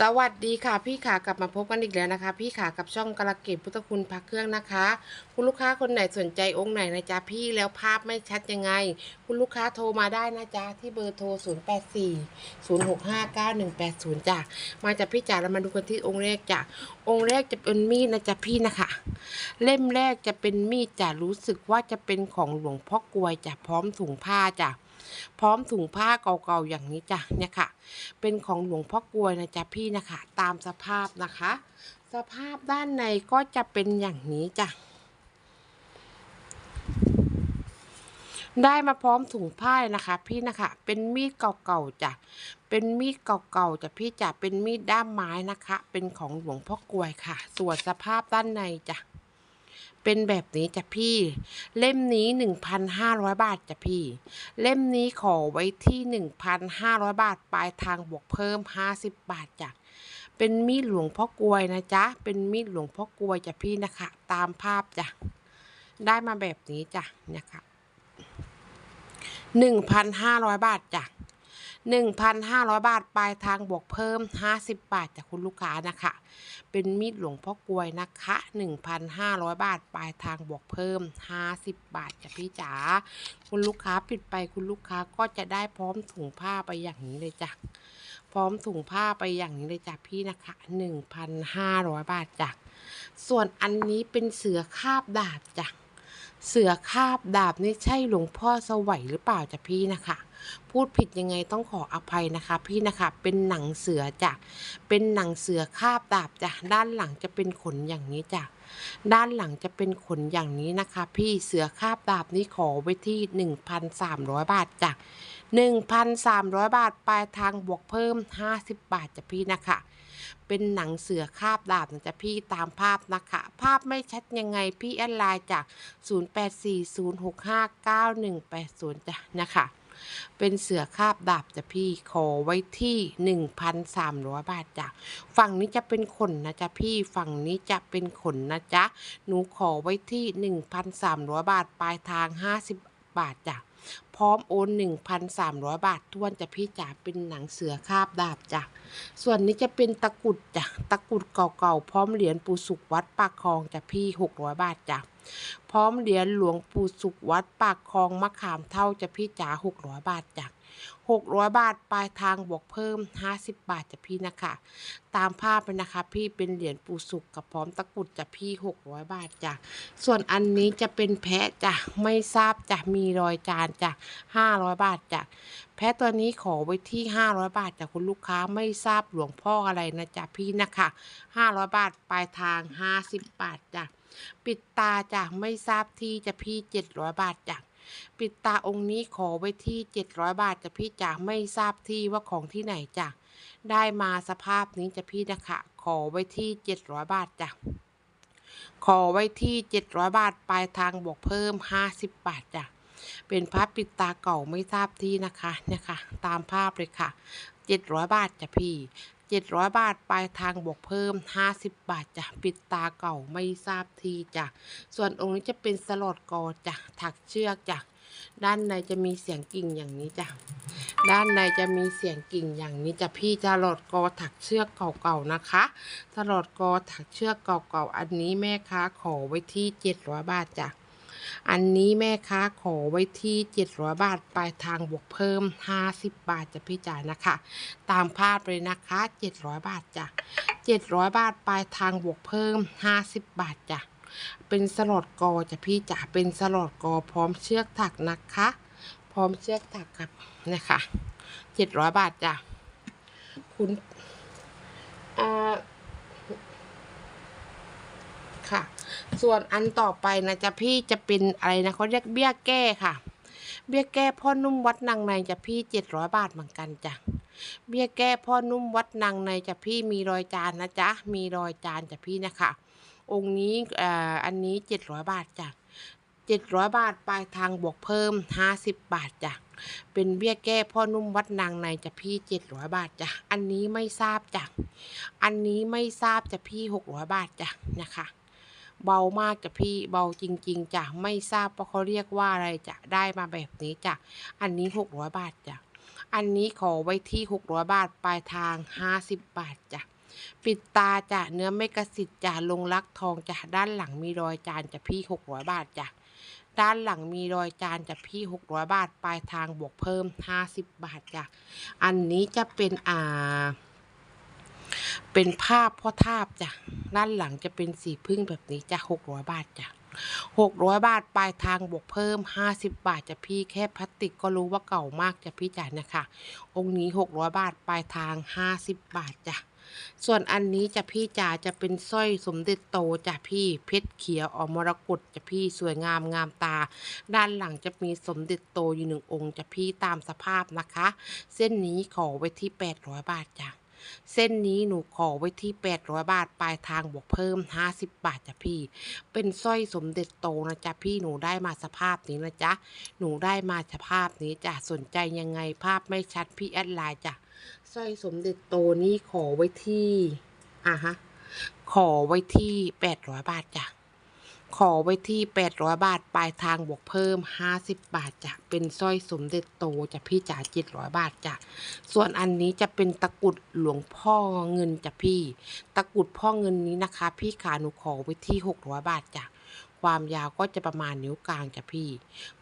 สวัสดีค่ะพี่ขากลับมาพบกันอีกแล้วนะคะ พี่ขากับช่องกระเกตพุทธคุณพักเครื่องนะคะ คุณลูกค้าคนไหนสนใจองค์ไหนนะจ๊ะพี่แล้วภาพไม่ชัดยังไง คุณลูกค้าโทรมาได้นะจ๊ะที่เบอร์โทร 0 8 4 0 6 5 9 1 8 0จ้ะมาจากพี่จ๋าเรามาดูกันที่องค์แรกจ้ะองค์แรกจะเป็นมีดนะจ๊ะพี่นะคะ เล่มแรกจะเป็นมีดจ้ะรู้สึกว่าจะเป็นของหลวงพ่อกลวยจ้ะพร้อมถุงผ้าจ้ะ พร้อมถุงผ้าเก่าๆอย่างนี้จ้ะเนี่ยค่ะ เป็นของหลวงพ่อกลวยนะจ๊ะพี่นะคะ ตามสภาพนะคะ สภาพด้านในก็จะเป็นอย่างนี้จ้ะได้มาพร้อมถุงผ้านะคะ พี่นะคะ เป็นมีดเก่าๆจ้ะเป็นมีดเก่าๆจ้ะพี่จ้ะเป็นมีดด้ามไม้นะคะ เป็นของหลวงพ่อกลวยค่ะ ส่วนสภาพด้านในจ้ะ เป็นแบบนี้จ้ะพี่ เล่มนี้ 1,500 บาทจ้ะพี่ เล่มนี้ขอไว้ที่ 1,500 บาทปลายทางบวกเพิ่ม 50 บาทจ้ะเป็นมีดหลวงพ่อกลวยนะจ๊ะ เป็นมีดหลวงพ่อกลวยจ้ะพี่นะคะ ตามภาพจ้ะ ได้มาแบบนี้จ้ะเนี่ยค่ะ1,500บาทจ้ะ 1,500 บาทปลายทางบวกเพิ่ม 50 บาทจากคุณลูกค้านะคะ เป็นมีดหลวงพ่อกลวยนะคะ 1,500 บาทปลายทางบวกเพิ่ม 50 บาทจ้ะพี่จ๋าคุณลูกค้าปิดไปคุณลูกค้าก็จะได้พร้อมถุงผ้าไปอย่างนี้เลยจ้ะพร้อมถุงผ้าไปอย่างนี้เลยจ้ะพี่นะคะ 1,500 บาทจ้ะส่วนอันนี้เป็นเสือคาบดาบจ้ะ เสือคาบดาบนี่ใช่หลวงพ่อสวัยหรือเปล่าจ้ะพี่นะคะ พูดผิดยังไงต้องขออภัยนะคะ พี่นะคะเป็นหนังเสือจ้ะเป็นหนังเสือคาบดาบจ้ะด้านหลังจะเป็นขนอย่างนี้จ้ะ ด้านหลังจะเป็นขนอย่างนี้นะคะ พี่เสือคาบดาบนี่ขอไว้ที่ 1,300 บาทจ้ะ1,300 บาทปลายทางบวกเพิ่ม 50 บาทจ้ะพี่นะคะ เป็นหนังเสือคาบดาบนะจ๊ะพี่ตามภาพนะคะ ภาพไม่ชัดยังไงพี่แอดไลน์จาก 0840659180จ้ะนะคะ เป็นเสือคาบดาบจ้ะพี่ขอไว้ที่1,300บาทจ้ะฝั่งนี้จะเป็นขนนะจ๊ะพี่ฝั่งนี้จะเป็นขนนะจ๊ะหนูขอไว้ที่1,300บาทปลายทาง50บบาทจ้ะพร้อมโอน 1,300 บาททวนจะพี่จ๋าเป็นหนังเสือคาบดาบจ้ะ ส่วนนี้จะเป็นตะกุดจ้ะ ตะกุดเก่าๆ พร้อมเหรียญปู่สุขวัดปากคลองจ้ะพี่ 600 บาทจ้ะ พร้อมเหรียญหลวงปู่สุขวัดปากคลองมะขามเท่าจะพี่จ๋า600บาทจ้ะ600บาทปลายทางบวกเพิ่ม50บบาทจะพี่นะคะ ตามภาพเลยนะคะ พี่เป็นเหรียญปู่สุขกับพร้อมตะกรุดจะพี่600บาทจ้ะส่วนอันนี้จะเป็นแพะจ้ะไม่ทราบจะมีรอยจานจ้ะ500บาทจ้ะแพะตัวนี้ขอไว้ที่500บาทจากคุณลูกค้าไม่ทราบหลวงพ่ออะไรนะจ๊ะพี่นะคะ500บาทปลายทาง50บาทจ้ะ ปิดตาจ้ะไม่ทราบที่จะพี่700บาทจ้ะปิดตาองค์นี้ขอไว้ที่700บาทจะพี่จ๋าไม่ทราบที่ว่าของที่ไหนจ้ะได้มาสภาพนี้จะพี่นะคะ ขอไว้ที่700บาทจ้ะขอไว้ที่700บาทปลายทางบวกเพิ่ม50บบาทจ้ะเป็นพระปิดตาเก่าไม่ทราบที่นะคะเนี่ยค่ะ ตามภาพเลยค่ะ700บาทจ้ะพี่ 700 บาท ปลายทางบวกเพิ่ม 50 บาทจ้ะปิดตาเก่าไม่ทราบทีจ้ะส่วนองค์นี้จะเป็นสลอดกอจ้ะถักเชือกจ้ะด้านในจะมีเสียงกิ่งอย่างนี้จ้ะ ด้านในจะมีเสียงกิ่งอย่างนี้จะพี่จะหลอดกอถักเชือกเก่าๆนะคะสลอดกอถักเชือกเก่าๆอันนี้แม่ค้าขอไว้ที่ 700 บาทจ้ะ อันนี้แม่ค้าขอไว้ที่ 700 บาทปลายทางบวกเพิ่ม 50 บาทจะพี่จ๋านะคะ ตามภาพเลยนะคะ 700 บาทจ้ะ700 บาทปลายทางบวกเพิ่ม 50 บาทจ้ะเป็นสลอดกอจะพี่จ๋าเป็นสลอดกอพร้อมเชือกถักนะคะ พร้อมเชือกถักครับนะคะ700 บาทจ้ะคุณอ่า ค่ะ ส่วนอันต่อไปนะจ๊ะพี่จะเป็นอะไรนะเขาเรียกเบี้ยแก้ค่ะ เบี้ยแก้พ่อนุ่มวัดนางในจ้ะพี่700บาทเหมือนกันจ้ะเบี้ยแก้พ่อนุ่มวัดนางในจ้ะพี่มีรอยจานนะจ๊ะมีรอยจานจ้ะพี่นะคะ องค์นี้อ่ออันนี้700บาทจ้ะ700บาทปลายทางบวกเพิ่ม50บบาทจ้ะเป็นเบี้ยแก้พ่อนุ่มวัดนางในจ้ะพี่700บาทจ้ะอันนี้ไม่ทราบจ้ะอันนี้ไม่ทราบจ้ะพี่600บาทจ้ะนะคะ เบามากจ้ะพี่เบาจริง ๆจ้ะไม่ทราบว่าเขาเรียกว่าอะไรจ้ะได้มาแบบนี้จ้ะอันนี้600บาทจ้ะอันนี้ขอไว้ที่600บาทปลายทาง50บาทจ้ะปิดตาจ้ะเนื้อไม่กระสิทธิ์จ้ะลงรักทองจ้ะด้านหลังมีรอยจานจ้ะพี่600บาทจ้ะด้านหลังมีรอยจานจ้ะพี่ 600 บาท ปลายทางบวกเพิ่ม 50 บาทจ้ะ อันนี้จะเป็นอ่า เป็นภาพพ่อทาบจ้ะด้านหลังจะเป็นสีพึ่งแบบนี้จ้ะ600บาทจ้ะ600บาทปลายทางบวกเพิ่ม50บบาทจะพี่แค่พลาสติกก็รู้ว่าเก่ามากจะพี่จ๋านะคะ องค์นี้600บาทปลายทาง50บบาทจ้ะส่วนอันนี้จะพี่จ๋าจะเป็นสร้อยสมเด็จโตจ้ะพี่เพชรเขียวอมรกตจ้ะพี่สวยงามงามตา ด้านหลังจะมีสมเด็จโตอยู่หนึ่งองค์จ้ะพี่ตามสภาพนะคะ เส้นนี้ขอไว้ที่800บาทจ้ะ เส้นนี้หนูขอไว้ที่ 800 บาท ปลายทางบวกเพิ่ม 50 บาทจ้ะพี่ เป็นสร้อยสมเด็จโตนะจ๊ะพี่หนูได้มาสภาพนี้นะจ๊ะ หนูได้มาสภาพนี้จ้ะ สนใจยังไงภาพไม่ชัดพี่แอดไลน์จ้ะ สร้อยสมเด็จโตนี้ขอไว้ที่ อะฮะ ขอไว้ที่ 800 บาทจ้ะ ขอไว้ที่ 800 บาท ปลายทางบวกเพิ่ม 50 บาทจ้ะเป็นสร้อยสมเด็จโตจะพี่จ๋า700 บาทจ้ะส่วนอันนี้จะเป็นตะกุดหลวงพ่อเงินจ้ะพี่ ตะกุดพ่อเงินนี้นะคะ พี่ขาหนูขอไว้ที่ 600 บาทจ้ะความยาวก็จะประมาณนิ้วกลางจ้ะพี่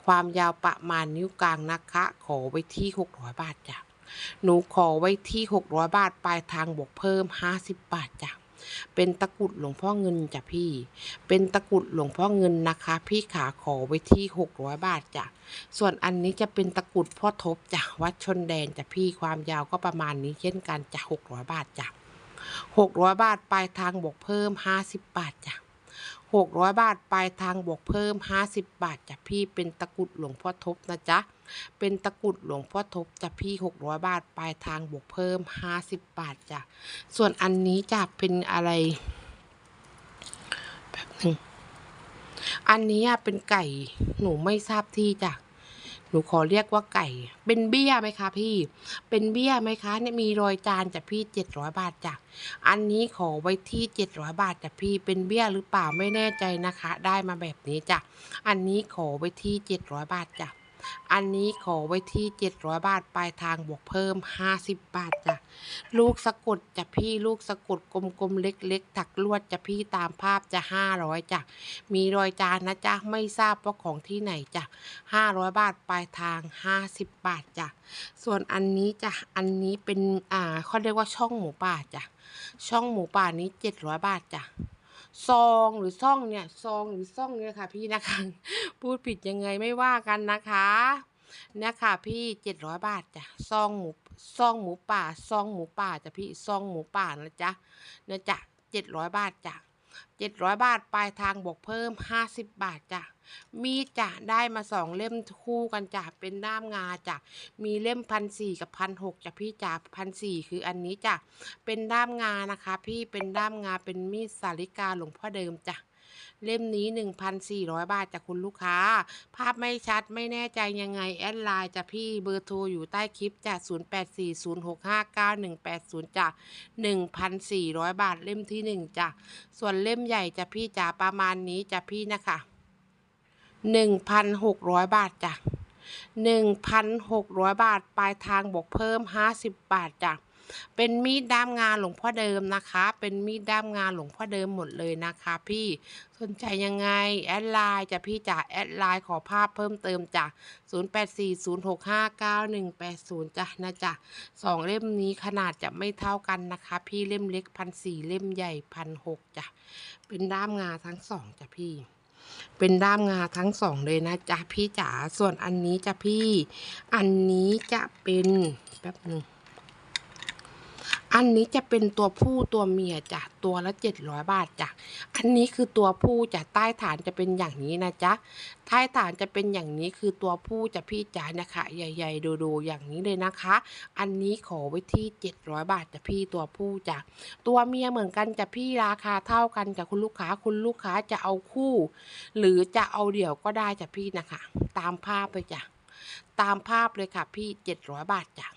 ความยาวประมาณนิ้วกลางนะคะ ขอไว้ที่ 600 บาทจ้ะหนูขอไว้ที่ 600 บาท ปลายทางบวกเพิ่ม 50 บาทจ้ะ เป็นตะกุดหลวงพ่อเงินจ้ะพี่ เป็นตะกุดหลวงพ่อเงินนะคะ พี่ขาขอไว้ที่600บาทจ้ะ ส่วนอันนี้จะเป็นตะกุดพ่อทบจ้ะวัดชนแดนจ้ะพี่ความยาวก็ประมาณนี้เช่นกันจ้ะ600บาทจ้ะ600บาทปลายทางบวกเพิ่ม50บาทจ้ะ600บาทปลายทางบวกเพิ่ม50บาทจ้ะพี่เป็นตะกุดหลวงพ่อทบนะจ๊ะ เป็นตะกุดหลวงพ่อทบจ้ะพี่ 600 บาท ปลายทางบวกเพิ่ม 50 บาทจ้ะ ส่วนอันนี้จะเป็นอะไรแบบนึงอันนี้อะเป็นไก่ หนูไม่ทราบที่จ้ะหนูขอเรียกว่าไก่ เป็นเบี้ยไหมคะพี่ เป็นเบี้ยไหมคะเนี่ยมีรอยจานจะพี่700บาทจ้ะ อันนี้ขอไว้ที่700บาทจ้ะพี่ เป็นเบี้ยหรือเปล่าไม่แน่ใจนะคะ ได้มาแบบนี้จ้ะ อันนี้ขอไว้ที่700บาทจ้ะ อันนี้ขอไว้ที่ 700 บาท ปลายทางบวกเพิ่ม 50 บาทจ้ะ ลูกสะกดจะพี่ลูกสะกดกลมๆเล็ก ๆ ถักลวดจะพี่ตามภาพจะ 500จ้ะ มีรอยจานนะจ๊ะ ไม่ทราบว่าของที่ไหนจ้ะ 500 บาท ปลายทาง 50 บาทจ้ะ ส่วนอันนี้จ้ะ อันนี้เป็น อ่าเขาเรียกว่าช่องหมูป่าจ้ะ ช่องหมูป่านี้ 700 บาทจ้ะ ซองหรือซ่องเนี่ยซองหรือซ่องเนี่ยค่ะ พี่นะคะ พูดผิดยังไงไม่ว่ากันนะคะเนี่ยค่ะพี่เจ็ดร้อยบาทจ้ะซองหมูซองหมูป่าซองหมูป่าจ้ะพี่ซองหมูป่านะจ๊ะนะจ๊ะ700บาทจ้ะ 700 บาท ปลายทางบวกเพิ่ม 50 บาทจ้ะ มีดจ้ะ ได้มาสองเล่มคู่กันจ้ะ เป็นด้ามงาจ้ะ มีเล่มพันสี่กับพันหกจ้ะพี่จ้ะพันสี่คืออันนี้จ้ะ เป็นด้ามงานะคะ พี่เป็นด้ามงาเป็นมีดสาริกาหลวงพ่อเดิมจ้ะ เล่มนี้ 1,400 บาทจากคุณลูกค้า ภาพไม่ชัดไม่แน่ใจยังไง แอดไลน์จะพี่เบอร์โทรอยู่ใต้คลิปจ้ะ0840659180จ้ะ1,400 บาทเล่มที่ 1จ้ะส่วนเล่มใหญ่จะพี่จ๋าประมาณนี้จะพี่นะคะ1,600 บาทจ้ะ1,600 บาท ปลายทางบวกเพิ่ม 50 บาทจ้ะ เป็นมีดด้ามงานหลวงพ่อเดิมนะคะ เป็นมีดด้ามงานหลวงพ่อเดิมหมดเลยนะคะ พี่สนใจยังไงแอดไลน์จะพี่จ๋าแอดไลน์ขอภาพเพิ่มเติมจ้ะ0840659180จ้ะนะจ๊ะสองเล่มนี้ขนาดจะไม่เท่ากันนะคะ พี่เล่มเล็กพันสี่เล่มใหญ่พันหกจ้ะเป็นด้ามงาทั้งสองจ้ะพี่เป็นด้ามงาทั้งสองเลยนะจ๊ะพี่จ๋า ส่วนอันนี้จ้ะพี่ อันนี้จะเป็นแป๊บหนึ่ง อันนี้จะเป็นตัวผู้ตัวเมียจ้ะตัวละเจ็ดร้อยบาทจ้ะอันนี้คือตัวผู้จ้ะใต้ฐานจะเป็นอย่างนี้นะจ๊ะใต้ฐานจะเป็นอย่างนี้คือตัวผู้จะพี่จ๋านะคะ ใหญ่ ๆ ดูๆอย่างนี้เลยนะคะ อันนี้ขอไว้ที่เจ็ดร้อยบาทจ้ะพี่ตัวผู้จ้ะตัวเมียเหมือนกันจ้ะพี่ราคาเท่ากันจ้ะคุณลูกค้าคุณลูกค้าจะเอาคู่ หรือจะเอาเดี่ยวก็ได้จ้ะพี่นะคะ ตามภาพเลยจ้ะตามภาพเลยค่ะพี่700บาทจ้ะ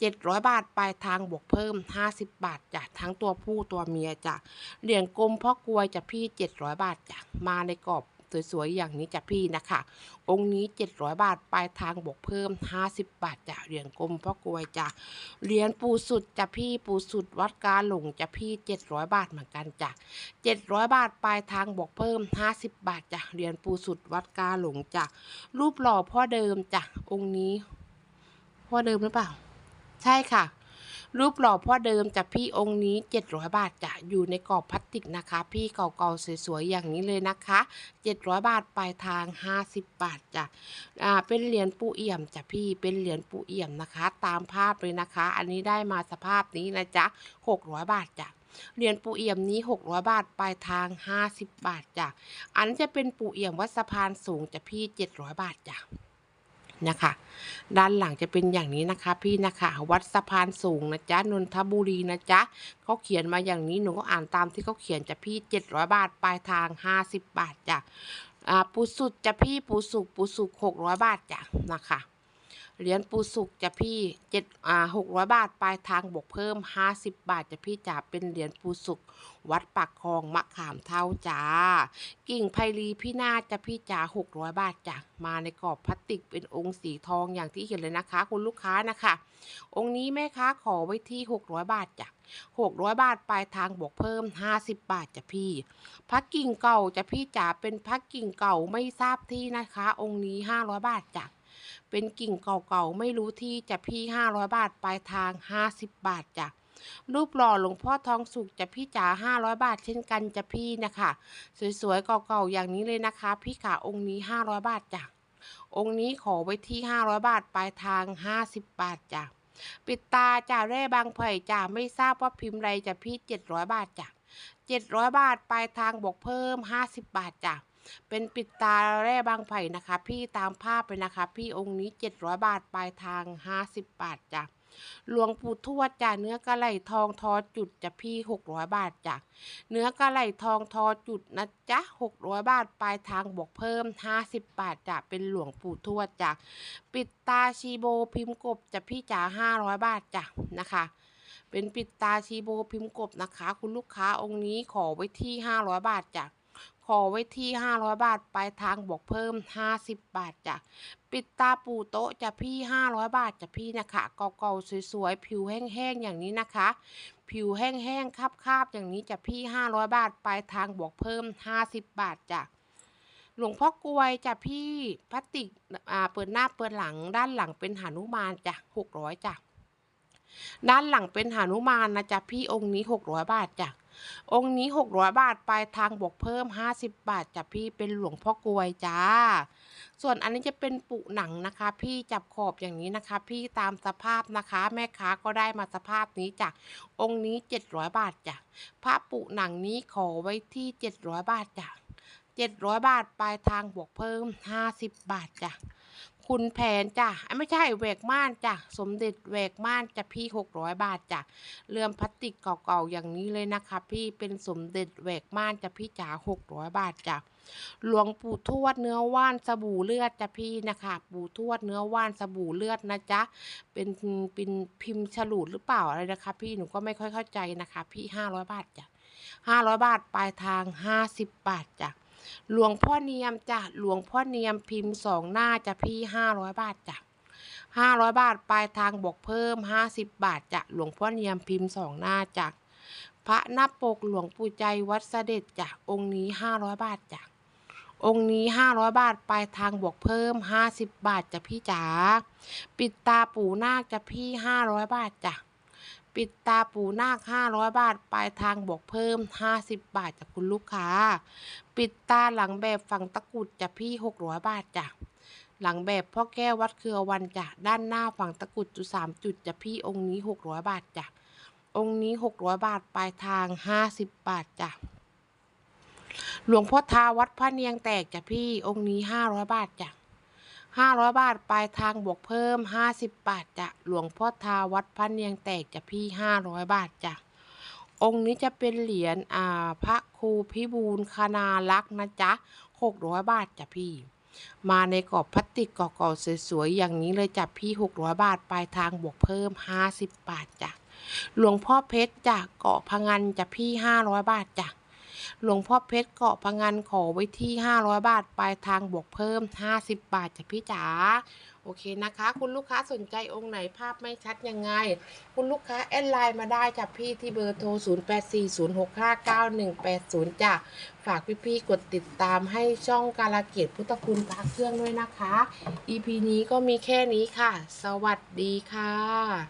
700 บาทปลายทางบวกเพิ่ม 50 บาทจ้ะทั้งตัวผู้ตัวเมียจ้ะเหรียญกลมพ่อกลวยจ้ะพี่ 700 บาทจ้ะมาในกรอบสวยๆอย่างนี้จ้ะพี่นะคะ องค์นี้ 700 บาทปลายทางบวกเพิ่ม 50 บาทจ้ะเหรียญกลมพ่อกลวยจ้ะเหรียญปูสุดจ้ะพี่ปูสุดวัดกาหลงจ้ะพี่ 700 บาทเหมือนกันจ้ะ700 บาทปลายทางบวกเพิ่ม 50 บาทจ้ะเหรียญปูสุดวัดกาหลงจ้ะรูปหล่อพ่อเดิมจ้ะองค์นี้ พ่อเดิมหรือเปล่า ใช่ค่ะ รูปหล่อพ่อเดิมจากพี่องค์นี้ 700 บาทจะอยู่ในกรอบพลาสติกนะคะ พี่เก่าๆสวยๆอย่างนี้เลยนะคะ 700 บาทปลายทาง 50 บาทจ้ะอ่าเป็นเหรียญปูเอี่ยมจ้ะพี่เป็นเหรียญปูเอี่ยมนะคะ ตามภาพเลยนะคะ อันนี้ได้มาสภาพนี้นะจ๊ะ 600 บาทจ้ะเหรียญปูเอี่ยมนี้ 600 บาท ปลายทาง 50 บาทจ้ะ อันจะเป็นปูเอี่ยมวัดสะพานสูงจ้ะพี่ 700 บาทจ้ะ นะคะ ด้านหลังจะเป็นอย่างนี้นะคะ พี่นะคะวัดสะพานสูงนะจ๊ะนนทบุรีนะจ๊ะเขาเขียนมาอย่างนี้หนูก็อ่านตามที่เขาเขียนจะพี่ 700 บาทปลายทาง 50 บาทจ้ะปูสุดจะพี่ปูสุกปูสุก600 บาทจ้ะนะคะ เหรียญปูสุกจะพี่เจ็ดอ่า600บาท ปลายทางบวกเพิ่ม50บบาทจะพี่จ๋าเป็นเหรียญปูสุก วัดปากคลองมะขามเท่าจ้ากิ่งไพลีพี่นาจะพี่จ๋า600บาทจ้ะมาในกรอบพลาสติกเป็นองค์สีทองอย่างที่เห็นเลยนะคะ คุณลูกค้านะคะ องค์นี้แม่ค้าขอไว้ที่600บาทจ้ะ600บาทปลายทางบวกเพิ่ม50บบาทจ้ะพี่พักกิ่งเก่าจะพี่จ๋าเป็นพักกิ่งเก่าไม่ทราบที่นะคะ องค์นี้500บาทจ้ะ เป็นกิ่งเก่าๆ ไม่รู้ที่จะพี่ 500 บาท ปลายทาง 50 บาทจ้ะรูปหล่อหลวงพ่อทองสุกจะพี่จ๋า500 บาท เช่นกันจะพี่นะคะ สวยๆเก่าๆอย่างนี้เลยนะคะ พี่ขาองค์นี้ 500 บาทจ้ะองค์นี้ขอไว้ที่ 500 บาท ปลายทาง 50 บาทจ้ะปิดตาจ่าแร่บางไผ่จ่าไม่ทราบว่าพิมพ์อะไรจะพี่ 700 บาทจ้ะ700 บาท ปลายทางบวกเพิ่ม 50 บาทจ้ะ เป็นปิดตาแร่บางไผ่นะคะ พี่ตามภาพไปนะคะ พี่องค์นี้ 700 บาทปลายทาง 50 บาทจ้ะหลวงปู่ทวดจ้ะเนื้อกระไหลทองทอจุดจะพี่ 600 บาทจ้ะเนื้อกระไหลทองทอจุดนะจ๊ะ600 บาทปลายทางบวกเพิ่ม 50 บาทจ้ะเป็นหลวงปู่ทวดจ้ะปิดตาชีโบพิมพ์กบจะพี่จ๋า500 บาทจ้ะนะคะเป็นปิดตาชีโบพิมพ์กบนะคะ คุณลูกค้าองค์นี้ขอไว้ที่ 500 บาทจ้ะ ขอไว้ที่ 500 บาท ปลายทางบวกเพิ่ม 50 บาทจ้ะ ปิดตาปูโต๊ะจะพี่ 500 บาทจะพี่นะคะเกาๆสวยๆ ผิวแห้งๆ อย่างนี้นะคะ ผิวแห้งๆคาบๆ อย่างนี้จะพี่ 500 บาท ปลายทางบวกเพิ่ม 50 บาทจ้ะหลวงพ่อกลวยจ้ะพี่พลาสติกอ่าเปิดหน้าเปิดหลังด้านหลังเป็นหานุมานจ้ะ600จ้ะด้านหลังเป็นหานุมานนะจ๊ะพี่องค์นี้600บาทจ้ะ องค์นี้ 600 บาทปลายทางบวกเพิ่ม 50 บาทจ้ะพี่เป็นหลวงพ่อกลวยจ้า ส่วนอันนี้จะเป็นปุหนังนะคะ พี่จับขอบอย่างนี้นะคะ พี่ตามสภาพนะคะ แม่ค้าก็ได้มาสภาพนี้จ้ะองค์นี้ 700 บาทจ้ะพระปุหนังนี้ขอไว้ที่ 700 บาทจ้ะ700 บาทปลายทางบวกเพิ่ม 50 บาทจ้ะ คุณแผนจ้ะอะไม่ใช่แหวกม่านจ้ะสมเด็จแหวกม่านจะพี่600บาทจ้ะเลื่อมพลาสติกเก่าๆอย่างนี้เลยนะคะพี่เป็นสมเด็จแหวกม่านจะพี่จ๋า600บาทจ้ะหลวงปู่ทวดเนื้อว่านสบู่เลือดจะพี่นะคะปู่ทวดเนื้อว่านสบู่เลือดนะจ๊ะเป็นเป็นพิมพ์ฉลูดหรือเปล่าอะไรนะคะ พี่หนูก็ไม่ค่อยเข้าใจนะคะ พี่500บาทจ้ะ500บาทปลายทาง50บาทจ้ะ หลวงพ่อเนียมจ้ะหลวงพ่อเนียมพิมพ์สองหน้าจะพี่500บาทจ้ะ500บาทปลายทางบวกเพิ่ม50บบาทจ้ะหลวงพ่อเนียมพิมพ์สองหน้าจ้ะพระน้าปกหลวงปู่ใจวัดเสด็จจ้ะองค์นี้500บาทจ้ะองค์นี้ 500 บาทปลายทางบวกเพิ่ม 50 บาทจ้ะพี่จ๋า ปิดตาปู่นาคจะพี่ 500 บาทจ้ะ ปิดตาปูนาค 500 บาท ปลายทางบวกเพิ่ม 50 บาทจ้ะคุณลูกค้า ปิดตาหลังแบบฝั่งตะกุดจะพี่ 600 บาทจ้ะหลังแบบพ่อแก้ววัดเครือวันจ้ะด้านหน้าฝั่งตะกุดจุดสามจุดจะพี่องค์นี้หกร้อยบาทจ้ะองค์นี้หกร้อยบาทปลายทางห้าสิบบาทจ้ะหลวงพ่อทาวัดพระเนียงแตกจ้ะพี่องค์นี้ห้าร้อยบาทจ้ะ ห้าร้อยบาท ปลายทางบวกเพิ่มห้าสิบบาทจ้ะหลวงพ่อทาวัดพระเนียงแตกจะพี่ห้าร้อยบาทจ้ะองค์นี้จะเป็นเหรียญอ่าพระครูพิบูลคณาลักษณ์นะจ๊ะหกร้อยบาทจ้ะพี่ มาในกรอบพลาสติกเก่าๆสวยๆอย่างนี้เลยจ้ะพี่ 600 บาท ปลายทางบวกเพิ่ม 50 บาทจ้ะหลวงพ่อเพชรจ้ะเกาะพังันจ้ะพี่ 500 บาทจ้ะ หลวงพ่อเพชรเกาะพะงันขอไว้ที่ 500 บาทปลายทางบวกเพิ่ม 50 บาทจ้ะพี่จ๋าโอเคนะคะ คุณลูกค้าสนใจองค์ไหนภาพไม่ชัดยังไง คุณลูกค้าแอดไลน์มาได้จ้ะพี่ที่เบอร์โทร 0840659180จ้ะฝากพี่ๆกดติดตามให้ช่องการะเกดพุทธคุณพระเครื่องด้วยนะคะ EP นี้ก็มีแค่นี้ค่ะ สวัสดีค่ะ